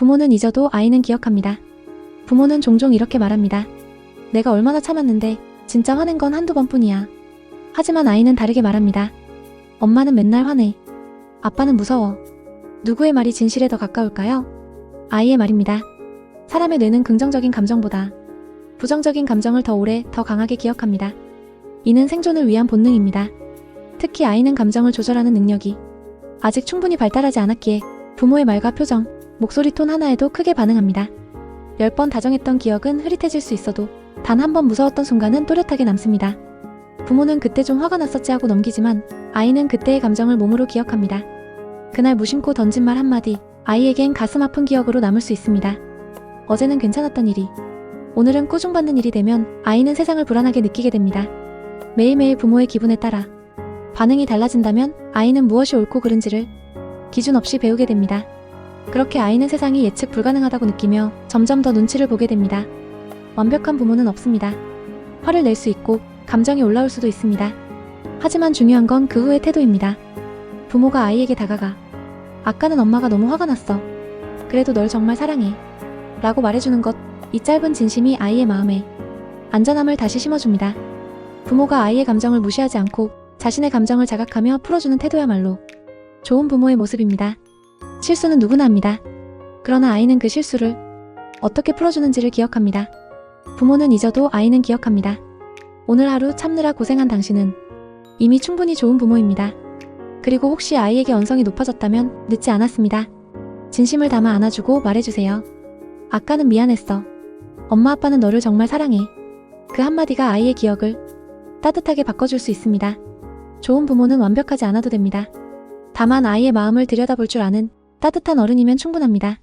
부모는 잊어도 아이는 기억합니다. 부모는 종종 이렇게 말합니다. 내가 얼마나 참았는데 진짜 화낸 건 한두 번뿐이야. 하지만 아이는 다르게 말합니다. 엄마는 맨날 화내. 아빠는 무서워. 누구의 말이 진실에 더 가까울까요? 아이의 말입니다. 사람의 뇌는 긍정적인 감정보다 부정적인 감정을 더 오래, 더 강하게 기억합니다. 이는 생존을 위한 본능입니다. 특히 아이는 감정을 조절하는 능력이 아직 충분히 발달하지 않았기에 부모의 말과 표정, 목소리 톤 하나에도 크게 반응합니다. 열 번 다정했던 기억은 흐릿해질 수 있어도 단 한 번 무서웠던 순간은 또렷하게 남습니다. 부모는 그때 좀 화가 났었지 하고 넘기지만 아이는 그때의 감정을 몸으로 기억합니다. 그날 무심코 던진 말 한마디, 아이에겐 가슴 아픈 기억으로 남을 수 있습니다. 어제는 괜찮았던 일이, 오늘은 꾸중받는 일이 되면 아이는 세상을 불안하게 느끼게 됩니다. 매일매일 부모의 기분에 따라 반응이 달라진다면 아이는 무엇이 옳고 그른지를 기준 없이 배우게 됩니다. 그렇게 아이는 세상이 예측 불가능하다고 느끼며 점점 더 눈치를 보게 됩니다. 완벽한 부모는 없습니다. 화를 낼 수 있고 감정이 올라올 수도 있습니다. 하지만 중요한 건 그 후의 태도입니다. 부모가 아이에게 다가가 아까는 엄마가 너무 화가 났어. 그래도 널 정말 사랑해. 라고 말해주는 것, 이 짧은 진심이 아이의 마음에 안전함을 다시 심어줍니다. 부모가 아이의 감정을 무시하지 않고 자신의 감정을 자각하며 풀어주는 태도야말로 좋은 부모의 모습입니다. 실수는 누구나 합니다. 그러나 아이는 그 실수를 어떻게 풀어주는지를 기억합니다. 부모는 잊어도 아이는 기억합니다. 오늘 하루 참느라 고생한 당신은 이미 충분히 좋은 부모입니다. 그리고 혹시 아이에게 언성이 높아졌다면 늦지 않았습니다. 진심을 담아 안아주고 말해주세요. 아까는 미안했어. 엄마 아빠는 너를 정말 사랑해. 그 한마디가 아이의 기억을 따뜻하게 바꿔줄 수 있습니다. 좋은 부모는 완벽하지 않아도 됩니다. 다만 아이의 마음을 들여다볼 줄 아는 따뜻한 어른이면 충분합니다.